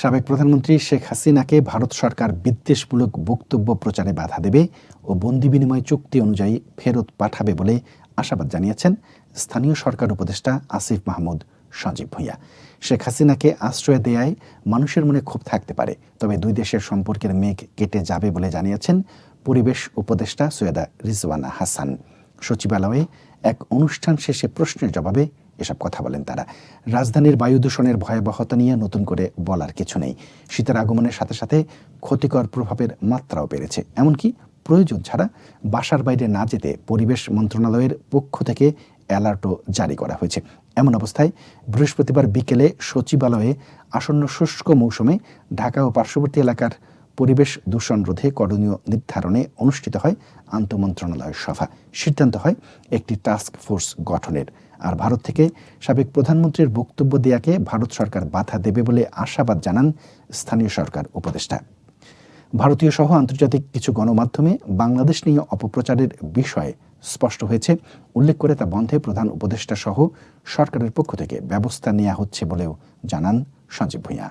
সাবেক প্রধানমন্ত্রী শেখ হাসিনাকে ভারত সরকার বিদ্বেষমূলক বক্তব্য প্রচারে বাধা দেবে ও বন্দি বিনিময় চুক্তি অনুযায়ী ফেরত পাঠাবে বলে আশাবাদ জানিয়েছেন স্থানীয় সরকার উপদেষ্টা আসিফ মাহমুদ সঞ্জীব ভূঁইয়া। শেখ হাসিনাকে আশ্রয় দেয়ায় মানুষের মনে ক্ষোভ থাকতে পারে, তবে দুই দেশের সম্পর্কের মেঘ কেটে যাবে বলে জানিয়েছেন পরিবেশ উপদেষ্টা সৈয়দা রিজওয়ানা হাসান। সচিবালয়ে এক অনুষ্ঠান শেষে প্রশ্নের জবাবে এসব কথা বলেন তারা। রাজধানীর বায়ু দূষণের ভয়াবহতা নিয়ে নতুন করে বলার কিছু নেই। শীতের আগমনের সাথে সাথে ক্ষতিকর প্রভাবের মাত্রাও বেড়েছে। এমনকি প্রয়োজন ছাড়া বাসার বাইরে না যেতে পরিবেশ মন্ত্রণালয়ের পক্ষ থেকে অ্যালার্টও জারি করা হয়েছে। এমন অবস্থায় বৃহস্পতিবার বিকেলে সচিবালয়ে আসন্ন শুষ্ক মৌসুমে ঢাকা ও পার্শ্ববর্তী এলাকার পরিবেশ দূষণ রোধে করণীয় নির্ধারণে অনুষ্ঠিত হয় আন্তমন্ত্রণালয় সভা। সিদ্ধান্ত হয় একটি টাস্ক ফোর্স গঠনের। আর ভারত থেকে সাবেক প্রধানমন্ত্রীর বক্তব্য দেয়াকে ভারত সরকার বাধা দেবে বলে আশাবাদ জানান স্থানীয় সরকার উপদেষ্টা। ভারতীয় সহ আন্তর্জাতিক কিছু গণমাধ্যমে বাংলাদেশ নিয়ে অপপ্রচারের বিষয়ে স্পষ্ট হয়েছে। উল্লেখ করে তা বন্ধে প্রধান উপদেষ্টা সহ সরকারের পক্ষ থেকে ব্যবস্থা নেওয়া হচ্ছে বলেও জানান সঞ্জীব ভূঁইয়া।